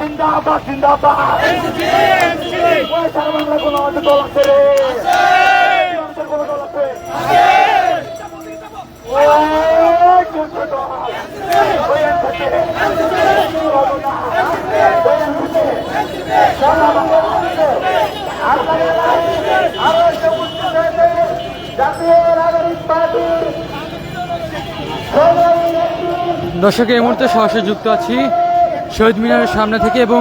জিন্দাবাদ জিন্দাবাদ সারা বাংলা কোনো আমাদের দল আছে রে কোনো দল আছে ওই দল ওই দর্শক, এই মুহূর্তে সরাসরি যুক্ত আছি শহীদ মিনারের সামনে থেকে এবং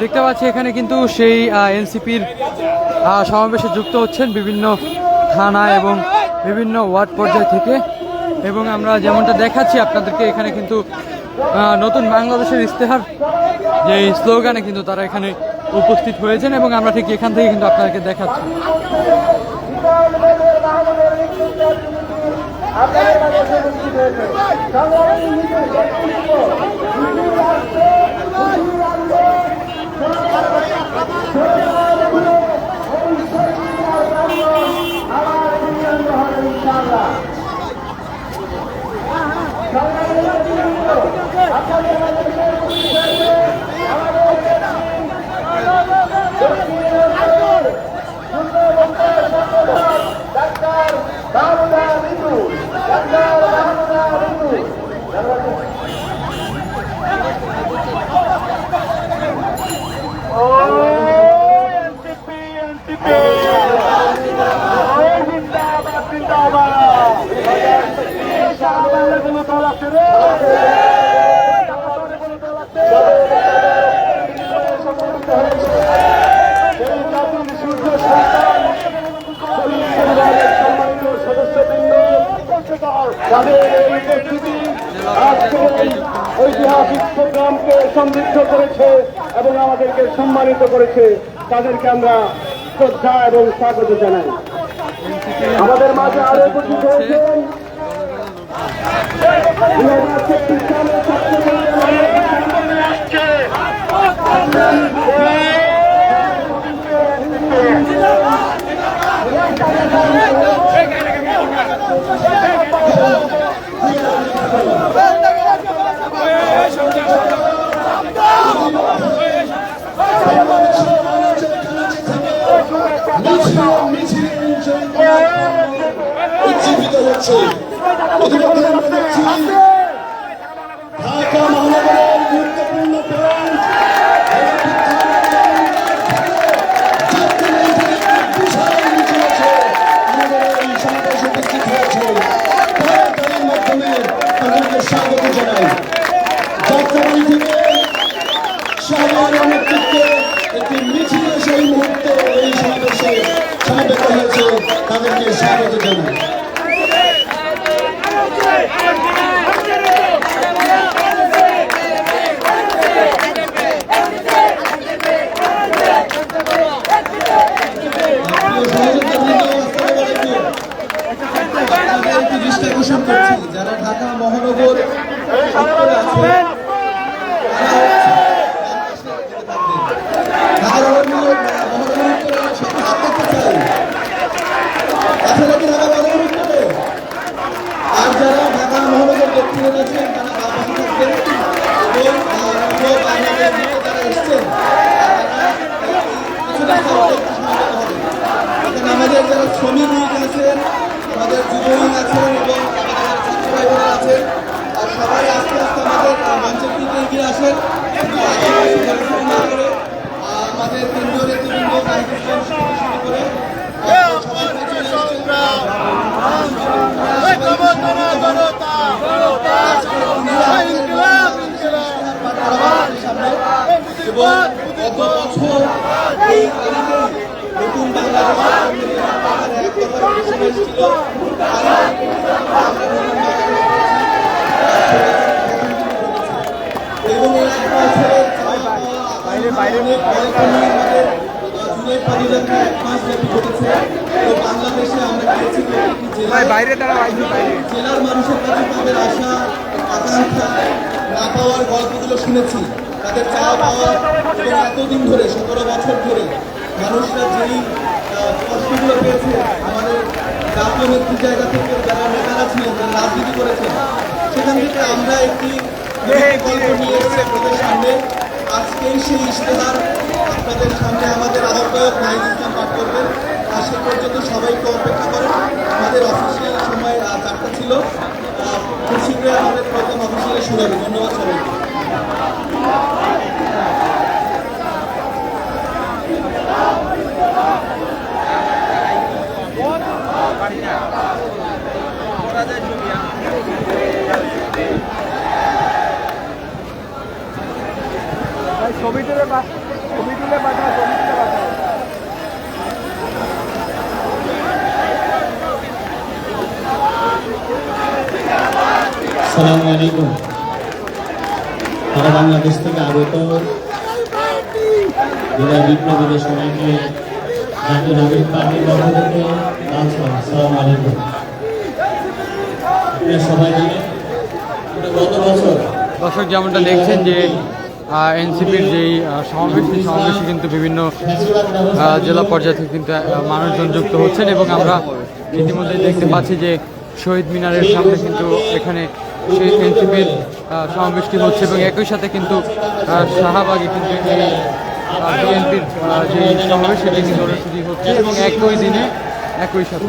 দেখতে পাচ্ছি এখানে কিন্তু সেই এনসিপির সমাবেশে যুক্ত হচ্ছেন বিভিন্ন থানা এবং বিভিন্ন ওয়ার্ড পর্যায় থেকে। এবং আমরা যেমনটা দেখাচ্ছি, আপনাদেরকে এখানে কিন্তু নতুন বাংলাদেশের ইশতেহার, যে স্লোগানে কিন্তু তারা এখানে উপস্থিত হয়েছেন এবং আমরা ঠিক এখান থেকে কিন্তু আপনাদেরকে দেখাচ্ছি। Down, down, into. Thank you. ঐতিহাসিক প্রোগ্রামকে সমৃদ্ধ করেছে এবং আমাদেরকে সম্মানিত করেছে। তাদেরকে আমরা শ্রদ্ধা এবং স্বাগত জানাই। আমাদের মাঝে আরও উপস্থিত হয়েছেন ছাত্র হাতে তুলেছে তাদেরকে স্বাগত জানাই বাইরে জেলার মানুষের কাছে তাদের আশা আকাঙ্ক্ষা না পাওয়ার গল্পগুলো শুনেছি। তাদের চা পাওয়া এবং এতদিন ধরে সতেরো বছর ধরে মানুষরা যেই কষ্টগুলো পেয়েছে আমাদের জাতীয় নেত্রী জায়গা থেকে যারা নেতারা ছিলেন যারা রাজনীতি করেছেন সেখান থেকে আমরা একটি গল্প নিয়ে এসেছি আপনাদের সামনে। আজকেই সেই ইশতেহার আপনাদের সামনে আমাদের আহ্বায়ক নাহিদ ইসলাম পাঠ করবেন। আর সে পর্যন্ত সবাইকে অপেক্ষা করেন ছিল। খুব শীঘ্রই আমাদের প্রোগ্রাম অফিসিয়ালি শুরু হবে ধন্যবাদ সবাইকে। ছবি তুলে ছবি তুলে পাঠা আলাইকুম। সারা বাংলাদেশ থেকে আগত জেলা বিপ্লবীদের সবাইকে জাতীয় নাগরিক পার্টির পক্ষ থেকে আলাইকুম। সবাই জানেন গত বছর দর্শক যেমনটা দেখছেন যে এনসিপির যেই সমাবেশ সেই সমাবেশে কিন্তু বিভিন্ন জেলা পর্যায়ে থেকে কিন্তু মানুষজন যুক্ত হচ্ছেন এবং আমরা ইতিমধ্যে দেখতে পাচ্ছি যে শহীদ মিনারের সামনে কিন্তু এখানে সেই এনসিপির সমাবেশটি হচ্ছে এবং একই সাথে কিন্তু শাহবাগে কিন্তু এই বিএনপির যে সমাবেশ সেটি কিন্তু অনুষ্ঠিত হচ্ছে এবং একই দিনে একই সাথে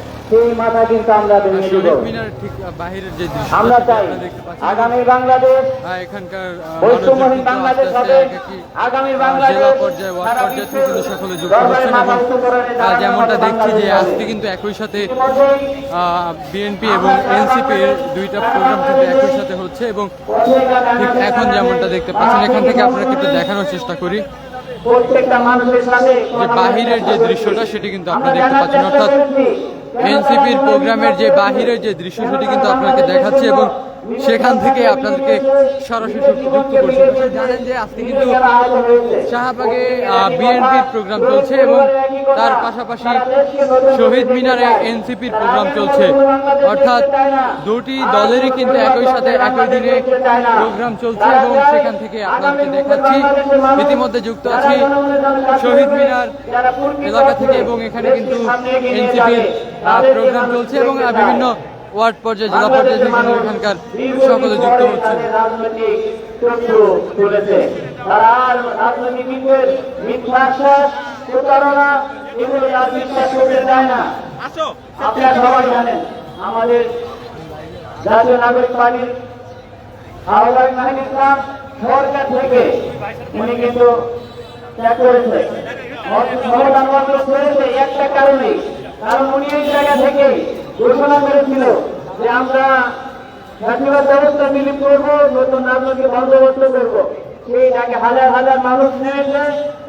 সেই মাথা কিন্তু আমরা ভেঙে দিব। আমরা চাই আগামী বাংলাদেশ এখানকার বৈষম্যহীন বাংলাদেশ হবে। আগামী বাংলাদেশ যেমনটা দেখছি যে আজকে কিন্তু একই সাথে বিএনপি এবং এনসিপি এর দুইটা প্রোগ্রাম কিন্তু একই সাথে হচ্ছে এবং ঠিক এখন যেমনটা দেখতে পাচ্ছেন এখান থেকে আপনাকে কিন্তু দেখানোর চেষ্টা করি। প্রত্যেকটা মানুষের সাথে যে বাহিরের যে দৃশ্যটা সেটি কিন্তু আপনি দেখতে পাচ্ছেন অর্থাৎ এনসিপির প্রোগ্রামের যে বাহিরের যে দৃশ্য সেটি কিন্তু আপনাকে দেখাচ্ছে এবং সেখান থেকে আপনাদেরকে সরাসরি যুক্ত করছে। জানেন যে আজকে কিন্তু শাহবাগে বিএনপির প্রোগ্রাম চলছে এবং তার পাশাপাশি শহীদ মিনারে এনসিপির প্রোগ্রাম চলছে। অর্থাৎ দুটি দলেরই কিন্তু একই সাথে একই দিনে প্রোগ্রাম চলছে এবং সেখান থেকে আপনাদেরকে দেখাচ্ছি। ইতিমধ্যে যুক্ত আছি শহীদ মিনার এলাকা থেকে এবং এখানে কিন্তু এনসিপির প্রোগ্রাম চলছে এবং বিভিন্ন ওয়ার্ড পর্যায়ে জেলা পর্যায়ে এখানকার সকলে যুক্ত হচ্ছেন রাজনৈতিক চক্ষু তুলেছে তারা রাজনীতিবিদদের মিথ্যা আশ্বাস প্রতারণা এগুলো আর বিশ্বাস করতে চায় না আপনারা সবাই জানেন আমাদের জাতীয় নাগরিক পার্টির আহ্বায়ক নাহিদ ইসলাম সরকার থেকে উনি কিন্তু ত্যাগ করেছে। একটা কারণে কারণ উনি এই জায়গা থেকে ঘোষণা করেছিল যে আমরা জাতীয়বাদ ব্যবস্থা বিলীন করব, নতুন রাজনৈতিক বন্দোবস্ত করব। সেই ডাকে হাজার হাজার মানুষ নেমেছে,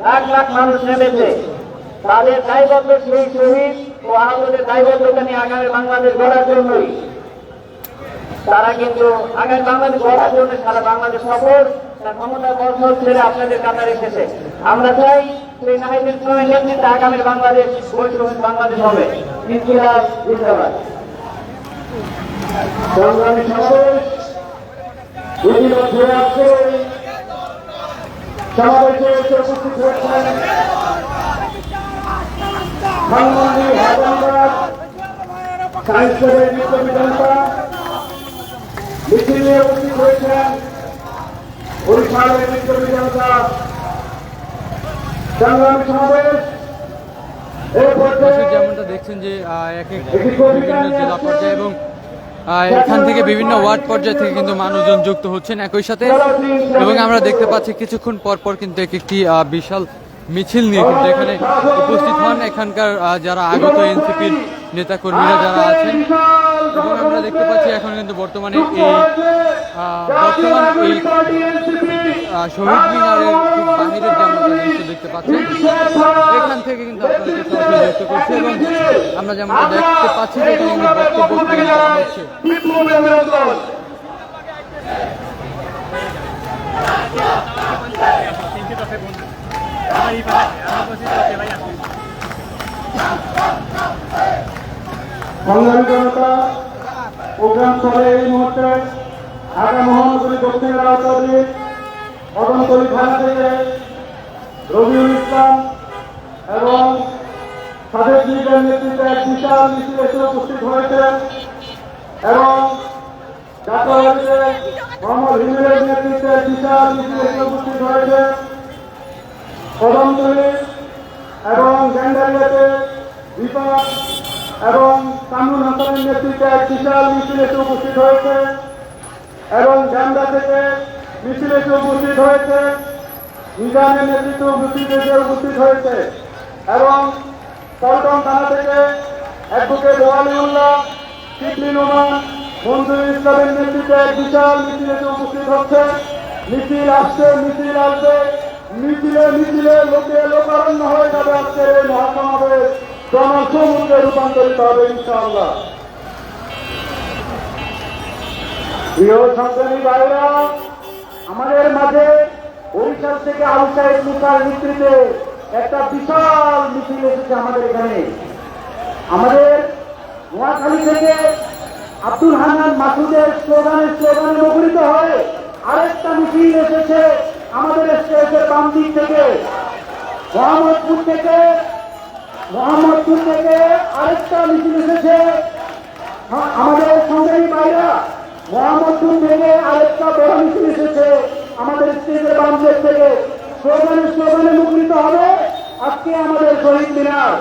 লাখ লাখ মানুষ নেমেছে। তাদের দায়বদ্ধ সেই শহীদ ও আহতদের দায়বদ্ধতা নিয়ে আগামী বাংলাদেশ গড়ার জন্যই। তারা কিন্তু আগামী বাংলাদেশ গড়ার জন্য সারা বাংলাদেশ সফর ক্ষমতা বছর ছেড়ে আপনাদের কাতার এসেছে। আমরা চাই সেই নাহিদের সময় নেতৃত্বে আগামী বাংলাদেশ বৈষম্য বাংলাদেশ হবে। ইনকিলাব জিন্দাবাদ সংগ্রামী সমাবেশ ইতিমধ্যে আজকে সমাবেশে এসে উপস্থিত হয়েছেন ধানমন্ডি সংগ্রামী সমাবেশ এই দর্শক পর্যায়ে যেমনটা দেখছেন যে আহ, এক এক বিভিন্ন জেলা পর্যায়ে এবং এখান থেকে বিভিন্ন ওয়ার্ড পর্যায়ে থেকে কিন্তু মানুষজন যুক্ত হচ্ছেন একই সাথে। এবং আমরা দেখতে পাচ্ছি কিছুক্ষণ পর পর কিন্তু এক একটি বিশাল মিছিল নিয়ে কিন্তু এখানে উপস্থিত হন। এখানকার যারা আগত এনসিপির নেতা কর্মীরা যারা আছেন। আমরা দেখতে পাচ্ছি এখন কিন্তু বর্তমানে এই বর্তমান এই শহীদ মিনারের ঠিক বাহিরের দৃশ্য দেখতে পাচ্ছেন এখান থেকে কিন্তু আপনাদেরকে সরাসরি যুক্ত করছি এবং আমরা যেমনটা দেখতে পাচ্ছি যে এখানে কিন্তু বক্তব্য সংগ্রামী জনতা প্রোগ্রাম চলে এই মুহূর্তে ঢাকা মহানগরী দক্ষিণ রাজধানী কদমতলী থানা থেকে রবিউল ইসলাম এবং সাদেক লীগের নেতৃত্বে এক বিশাল মিছিল এসে উপস্থিত হয়েছে এবং জাতীয়বাদীতে মোহাম্মদ হিমের নেতৃত্বে এক বিশাল মিছিল এসে উপস্থিত হয়েছে। কদমতলী এবং গ্যান্ডারিয়াতে বিপাক এবং কামরুল হাসানের নেতৃত্বে এক বিশাল মিছিল এসে উপস্থিত হয়েছে। এবং জামদা থেকে মিছিল এসে উপস্থিত হয়েছে। নিজামের নেতৃত্বে উপস্থিত এসে উপস্থিত হয়েছে। এবং পল্টন থানা থেকে অ্যাডভোকেট ওয়ালিউল্লাহ শিবলি নোমান মঞ্জুর ইসলামের নেতৃত্বে এক বিশাল মিছিল এসে উপস্থিত হচ্ছে। মিছিল আসছে, মিছিল আসবে। মিছিলে মিছিলে লোকে লোকারণ্য হয়ে যাবে আজকের এই মহাসমাবেশ। জনসমুদ্রে রূপান্তরিত হবে ইনশাআল্লাহ। প্রিয় সংগ্রামী ভাইরা আমাদের মাঝে বরিশাল থেকে আবু সাহেব মুসার নেতৃত্বে একটা বিশাল মিছিল এসেছে আমাদের এখানে। আমাদের নোয়াখালী থেকে আব্দুল হান্নান মাসুদের স্লোগানে স্লোগানে মুখরিত হয়ে আরেকটা মিছিল এসেছে আমাদের স্টেজের বাম দিক থেকে। মোহাম্মদপুর থেকে মোহাম্মদপুর থেকে আরেকটা মিছিল এসেছে। হ্যাঁ, আমাদের সঙ্গেই ভাইরা মোহাম্মদপুর থেকে আরেকটা বড় মিছিল এসেছে আমাদের স্টেজের বাম দিক থেকে। স্লোগানে স্লোগানে মুখরিত হবে। আজকে আমাদের শহীদ মিনার।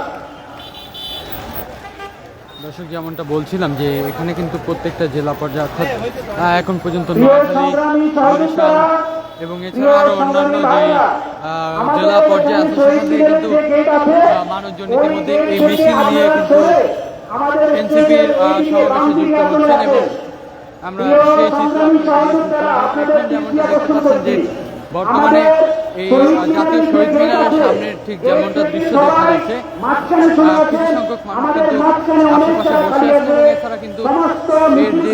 দর্শক যেমনটা বলছিলাম যে এখানে কিন্তু প্রত্যেকটা জেলা পর্যায়ে অর্থাৎ এখন পর্যন্ত এবং এছাড়া আরও অন্যান্য যে জেলা পর্যায়ে আছে সেখান থেকে কিন্তু মানুষজন ইতিমধ্যে এই মিছিল নিয়ে কিন্তু এনসিপির সমাবেশে যুক্ত হচ্ছেন এবং আমরা সেই চিত্র যেমনটা দেখতে পাচ্ছেন যে বর্তমানে এই জাতীয় শহীদ মিনারের সামনের ঠিক যেমনটা দৃশ্য দেখা যাচ্ছে আহ, কিছু সংখ্যক মানুষ কিন্তু আশেপাশে বসে আছেন এছাড়া কিন্তু এর যে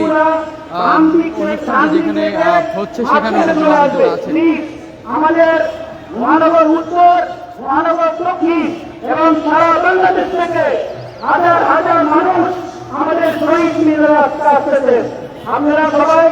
আহ, যেখানে হচ্ছে সেখানে আছে। আমাদের মহানগর উত্তর মহানগর দক্ষিণ এবং সারা বাংলাদেশ থেকে হাজার হাজার মানুষ আমাদের শহীদ মিনারে আপনারা সবাই